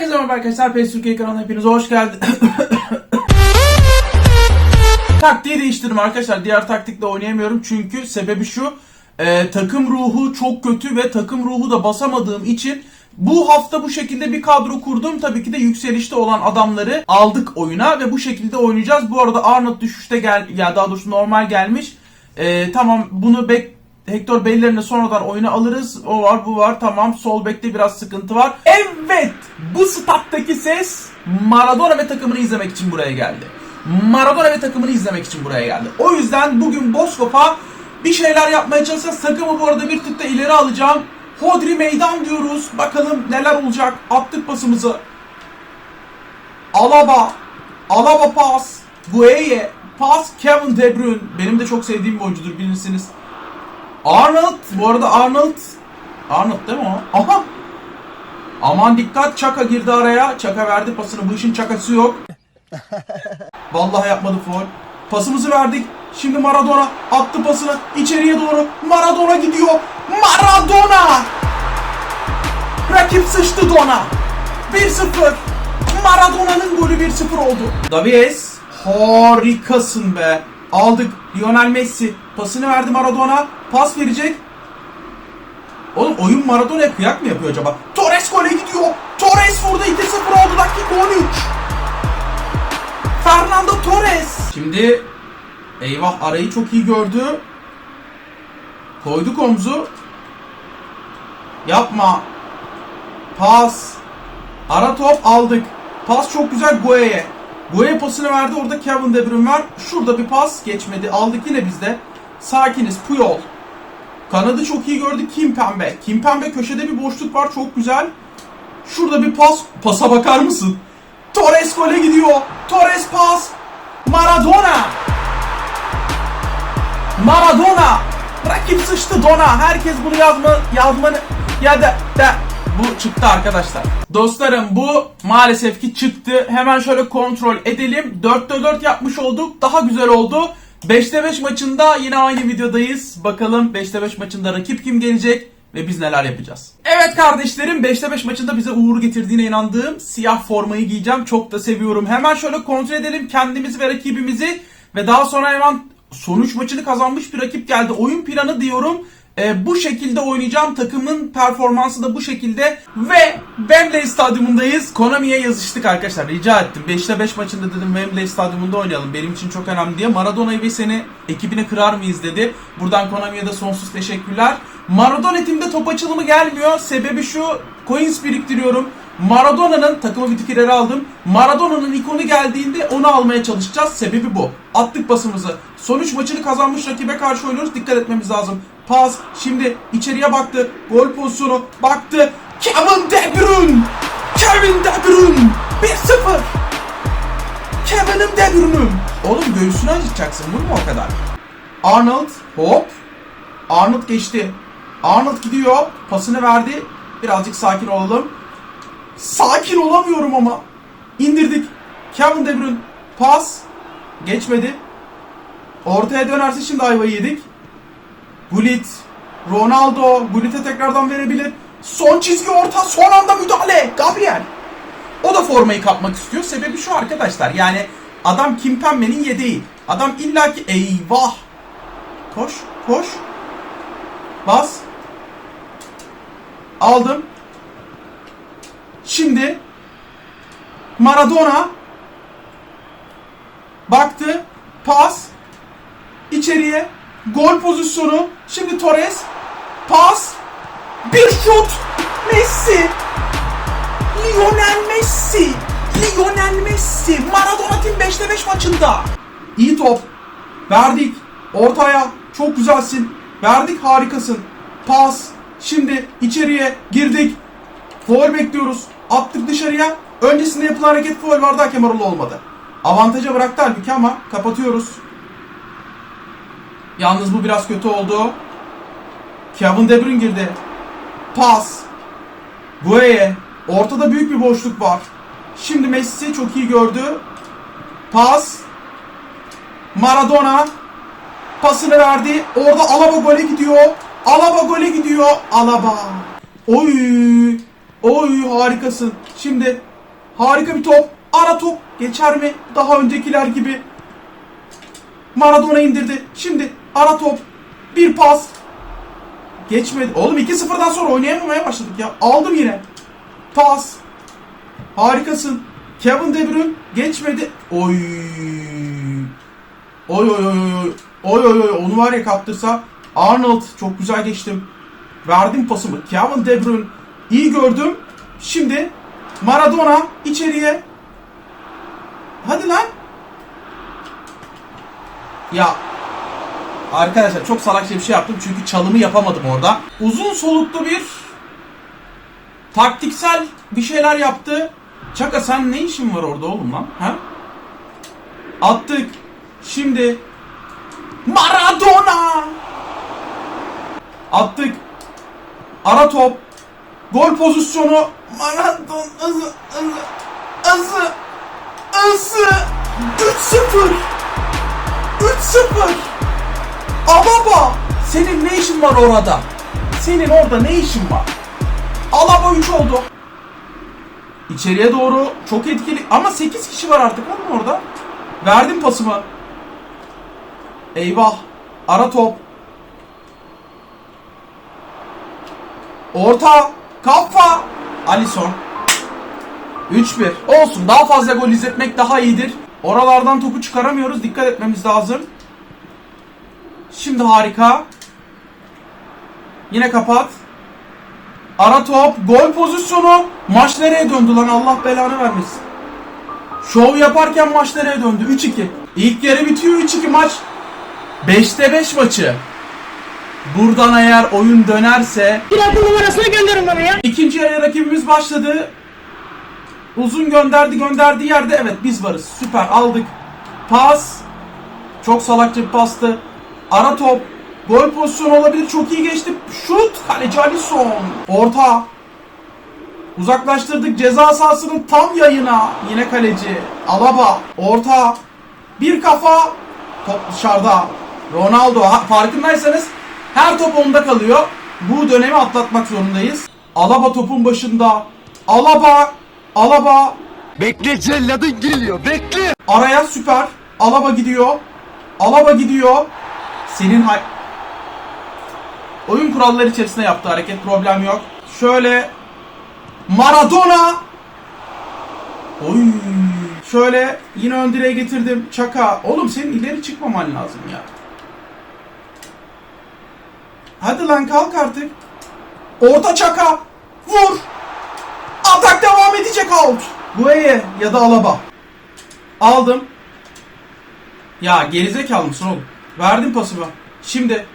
Herkese merhaba arkadaşlar. PES Türkiye kanalına hepiniz hoş geldiniz. Taktiği değiştirdim arkadaşlar. Diğer taktikle oynayamıyorum. Çünkü sebebi şu. e, takım ruhu çok kötü ve takım ruhu da basamadığım için bu hafta bu şekilde bir kadro kurdum. Tabii ki de yükselişte olan adamları aldık oyuna ve bu şekilde oynayacağız. Bu arada Arnold düşüşte gel ya daha doğrusu normal gelmiş. E, tamam bunu bek Hector Bellerin'i sonradan oyuna alırız. O var bu var tamam. Sol bekte biraz sıkıntı var. Evet bu stat'taki ses Maradona ve takımını izlemek için buraya geldi. Maradona ve takımını izlemek için buraya geldi. O yüzden bugün Boskop'a bir şeyler yapmaya çalışacağız. Takımı bu arada bir tık da ileri alacağım. Hodri meydan diyoruz. Bakalım neler olacak. Attık pasımızı. Alaba. Alaba pas. Gueye. Pas Kevin De Bruyne. Benim de çok sevdiğim bir oyuncudur bilirsiniz. Arnold. Bu arada Arnold. Arnold değil mi o? Aha. Aman dikkat Çaka girdi araya. Çaka verdi pasını. Bu işin çakası yok. Vallahi yapmadı foul. Pasımızı verdik. Şimdi Maradona attı pasını içeriye doğru. Maradona gidiyor. Maradona! Rakip sıçtı Dona. 1-0. Maradona'nın golü 1-0 oldu. Davies harikasın be. Aldık. Lionel Messi pasını verdi Maradona. Pas verecek. Oğlum oyun Maradona'ya kıyak mı yapıyor acaba? Torres gole gidiyor. Torres vurdu 2-0 oldu dakika 13. Fernando Torres. Şimdi eyvah arayı çok iyi gördü. Koyduk omzu. Yapma. Pas. Ara top aldık. Pas çok güzel Gueye. Gueye pasını verdi. Orada Kevin De Bruyne var. Şurada bir pas geçmedi. Aldık yine bizde. Sakiniz. Puyol. Kanadı çok iyi gördü. Kim Pembe. Kim Pembe köşede bir boşluk var. Çok güzel. Şurada bir pas. Pasa bakar mısın? Torres gole gidiyor. Torres pas. Maradona. Maradona. Rakip sıçtı Dona. Herkes bunu yazma, yazmanı ya da, da bu çıktı arkadaşlar. Dostlarım bu maalesef ki çıktı. Hemen şöyle kontrol edelim. 4'te 4 yapmış olduk. Daha güzel oldu. 5'te 5 maçında yine aynı videodayız. Bakalım 5'te 5 maçında rakip kim gelecek ve biz neler yapacağız. Evet kardeşlerim 5'te 5 maçında bize uğur getirdiğine inandığım siyah formayı giyeceğim. Çok da seviyorum. Hemen şöyle kontrol edelim kendimizi ve rakibimizi ve daha sonra hemen sonuç maçını kazanmış bir rakip geldi. Oyun planı diyorum. E, bu şekilde oynayacağım. Takımın performansı da bu şekilde. Ve Wembley Stadyumundayız. Konami'ye yazıştık arkadaşlar. Rica ettim. 5'te 5 maçında dedim Wembley Stadyumunda oynayalım. Benim için çok önemli diye. Maradona'yı ve seni ekibine kırar mıyız dedi. Buradan Konami'ye de sonsuz teşekkürler. Maradona timde top açılımı gelmiyor. Sebebi şu. Coins biriktiriyorum. Maradona'nın takımı bir aldım. Maradona'nın ikonu geldiğinde onu almaya çalışacağız. Sebebi bu. Attık pasımızı. Sonuç maçını kazanmış rakibe karşı oynuyoruz. Dikkat etmemiz lazım. Pas. Şimdi içeriye baktı. Gol pozisyonu. Baktı. Kevin De Bruyne. Kevin De Bruyne. 1-0. Kevin'im De Bruyne'üm. Oğlum göğsünü acıtacaksın. Vurma o kadar. Arnold. Hop. Arnold geçti. Arnold gidiyor. Pasını verdi. Birazcık sakin olalım. Sakin olamıyorum ama. İndirdik. Kevin De Bruyne. Pas. Geçmedi. Ortaya dönerse şimdi ayvayı yedik. Gullit. Ronaldo. Gullit'e tekrardan verebilir. Son çizgi orta. Son anda müdahale. Gabriel. O da formayı kapmak istiyor. Sebebi şu arkadaşlar. Yani adam Kimpembe'nin yedeği. Adam illaki eyvah. Koş. Koş. Bas. Aldım. Şimdi Maradona baktı. Pas. içeriye. Gol pozisyonu. Şimdi Torres. Pas. Bir şut. Messi. Lionel Messi. Lionel Messi. Maradona Team 5'te 5 maçında. İyi top. Verdik. Ortaya. Çok güzelsin. Verdik harikasın. Pas. Şimdi içeriye girdik. Foul bekliyoruz. Attık dışarıya. Öncesinde yapılan hareket foul vardı hakem oralı olmadı. Avantaja bıraktı halbuki ama kapatıyoruz. Yalnız bu biraz kötü oldu. Kevin De Bruyne girdi. Pas. Gueye. Ortada büyük bir boşluk var. Şimdi Messi çok iyi gördü. Pas. Maradona. Pasını verdi. Orada Alaba gole gidiyor. Alaba gole gidiyor. Alaba. Oy. Oy harikasın. Şimdi Harika bir top. Ara top. Geçer mi? Daha öncekiler gibi. Maradona indirdi. Şimdi ara top. Bir pas. Geçmedi. Oğlum 2-0'dan sonra oynayamamaya başladık ya. Aldım yine. Pas. Harikasın. Kevin De Bruyne geçmedi. Oy. Oy oy oy oy. Oy oy oy. Onu var ya kaptırsa. Arnold çok güzel geçtim. Verdim pasımı. Kevin De Bruyne iyi gördüm. Şimdi Maradona içeriye. Hadi lan. Ya Arkadaşlar çok salakça bir şey yaptım çünkü çalımı yapamadım orada. Uzun soluklu bir taktiksel bir şeyler yaptı. Çaka sen ne işin var orada oğlum lan? Ha? Attık. Şimdi Maradona! Attık. Ara top. Gol pozisyonu. Maradona ızı ızı ızı ızı 3-0 3-0 Alaba! Senin ne işin var orada? Senin orada ne işin var? Alaba 3 oldu. İçeriye doğru çok etkili ama 8 kişi var artık oğlum orada. Verdim pasımı. Eyvah. Ara top. Orta. Kafa. Alisson. 3-1. Olsun daha fazla gol izletmek daha iyidir. Oralardan topu çıkaramıyoruz. Dikkat etmemiz lazım. Şimdi harika. Yine kapat. Ara top. Gol pozisyonu. Maç nereye döndü lan? Allah belanı vermesin. Şov yaparken maç nereye döndü? 3-2. İlk yarı bitiyor 3-2 maç. 5'te 5 maçı. Buradan eğer oyun dönerse Bir akıl numarasını gönderin bana ya. İkinci yarı rakibimiz başladı. Uzun gönderdi gönderdiği yerde evet biz varız. Süper aldık. Pas. Çok salakça bir pastı. Ara top. Gol pozisyonu olabilir. Çok iyi geçti. Şut. Kaleci Alisson. Orta. Uzaklaştırdık ceza sahasının tam yayına. Yine kaleci. Alaba. Orta. Bir kafa. Top dışarıda. Ronaldo. Ha, farkındaysanız her top onda kalıyor. Bu dönemi atlatmak zorundayız. Alaba topun başında. Alaba. Alaba. Bekle celladın geliyor bekle. Araya süper. Alaba gidiyor. Alaba gidiyor. Senin hay... Oyun kuralları içerisinde yaptığı hareket problem yok. Şöyle Maradona. Oy. Şöyle yine ön direğe getirdim. Çaka. Oğlum senin ileri çıkmaman lazım ya. Hadi lan kalk artık. Orta çaka. Vur. Atak devam edecek out. Gueye ya da Alaba. Aldım. Ya gerizekalı mısın oğlum? Verdim pasımı. Şimdi.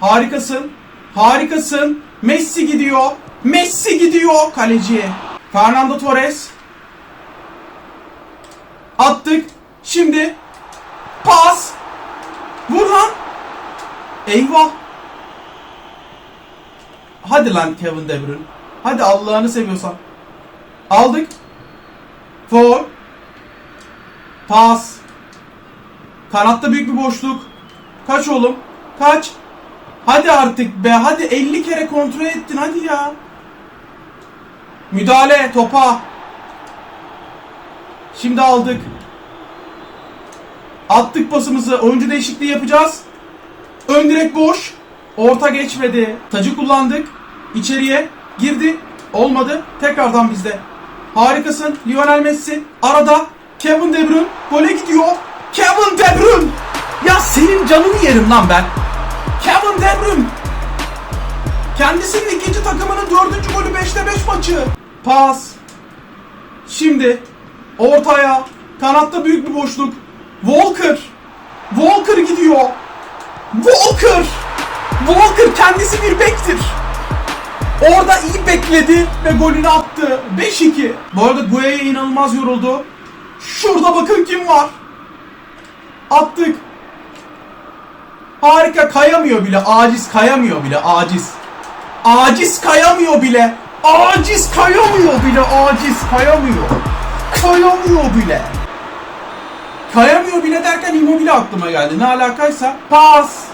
Harikasın. Harikasın. Messi gidiyor. Messi gidiyor kaleciye. Fernando Torres. Attık. Şimdi. Pas. Vur lan. Eyvah. Hadi lan Kevin De Bruyne. Hadi Allah'ını seviyorsan. Aldık. Foul. Pas. Kanatta büyük bir boşluk. Kaç oğlum? Kaç? Hadi artık be. Hadi 50 kere kontrol ettin. Hadi ya. Müdahale topa. Şimdi aldık. Attık pasımızı. Oyuncu değişikliği yapacağız. Ön direk boş. Orta geçmedi. Tacı kullandık. İçeriye girdi. Olmadı. Tekrardan bizde. Harikasın. Lionel Messi. Arada. Kevin De Bruyne. Gole gidiyor. Kevin De Bruyne. Ya senin canını yerim lan ben. Kevin De Bruyne. Kendisinin ikinci takımının dördüncü golü 5'te 5 maçı. Pas. Şimdi. Ortaya. Kanatta büyük bir boşluk. Walker. Walker gidiyor. Walker! Walker kendisi bir bektir. Orada iyi bekledi ve golünü attı. 5-2. Bu arada Gueye inanılmaz yoruldu. Şurada bakın kim var. Attık. Harika kayamıyor bile. Aciz kayamıyor bile. Aciz. Aciz kayamıyor bile. Aciz kayamıyor bile. Aciz kayamıyor. Kayamıyor bile. Kayamıyor bile derken Immobile aklıma geldi. Ne alakaysa. Pas.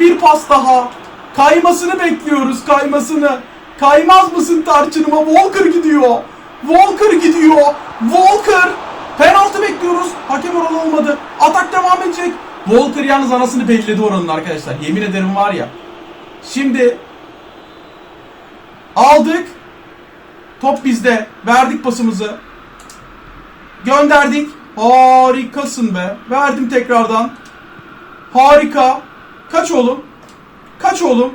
Bir pas daha. Kaymasını bekliyoruz kaymasını. Kaymaz mısın tarçınıma? Walker gidiyor. Walker gidiyor. Walker. Penaltı bekliyoruz. Hakem oralı olmadı. Atak devam edecek. Walker yalnız anasını belledi oranın arkadaşlar. Yemin ederim var ya. Şimdi aldık. Top bizde. Verdik pasımızı. Gönderdik. Harikasın be. Verdim tekrardan. Harika. Kaç oğlum? Kaç oğlum?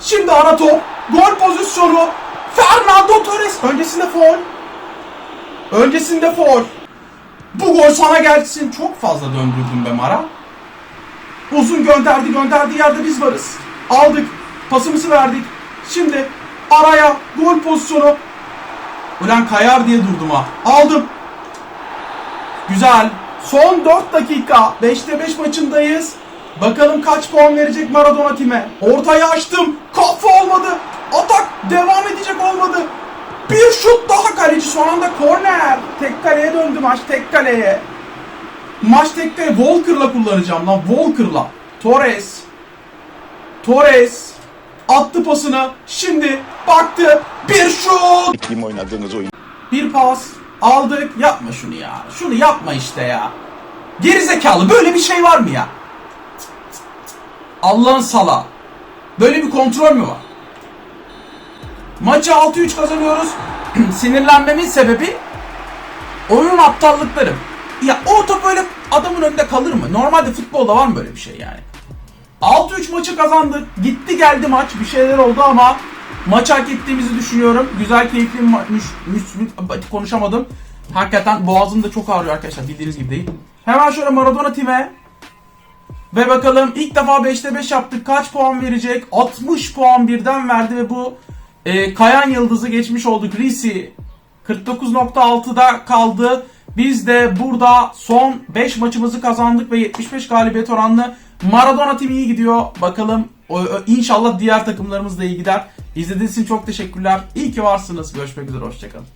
Şimdi ara top. Gol pozisyonu. Fernando Torres. Öncesinde foul. Öncesinde foul. Bu gol sana gelsin. Çok fazla döndürdüm be Mara. Uzun gönderdi gönderdiği yerde biz varız. Aldık. Pasımızı verdik. Şimdi araya gol pozisyonu. Ulan kayar diye durdum ha. Aldım. Güzel. Son 4 dakika. 5'te 5 maçındayız. Bakalım kaç puan verecek Maradona time. Ortaya açtım. Kafa olmadı. Atak devam edecek olmadı. Bir şut daha kaleci son anda korner. Tek kaleye döndü maç tek kaleye. Maç tek kale Walker'la kullanacağım lan Walker'la. Torres. Torres. Attı pasını. Şimdi baktı. Bir şut. Kim oynadığınız oyun? Bir pas aldık. Yapma şunu ya. Şunu yapma işte ya. Gerizekalı böyle bir şey var mı ya? Allah'ın sala. Böyle bir kontrol mü var? Maçı 6-3 kazanıyoruz. Sinirlenmemin sebebi oyun aptallıkları. Ya o top böyle adamın önünde kalır mı? Normalde futbolda var mı böyle bir şey yani? 6-3 maçı kazandık. Gitti geldi maç. Bir şeyler oldu ama maç hak ettiğimizi düşünüyorum. Güzel keyifli müş- müş- müş- konuşamadım. Hakikaten boğazım da çok ağrıyor arkadaşlar. Bildiğiniz gibi değil. Hemen şöyle Maradona time ve bakalım ilk defa 5'te 5 yaptık. Kaç puan verecek? 60 puan birden verdi ve bu e, Kayan Yıldız'ı geçmiş olduk. Risi 49.6'da kaldı. Biz de burada son 5 maçımızı kazandık ve 75 galibiyet oranlı Maradona timi iyi gidiyor. Bakalım inşallah diğer takımlarımız da iyi gider. İzlediğiniz için çok teşekkürler. İyi ki varsınız. Görüşmek üzere. Hoşçakalın.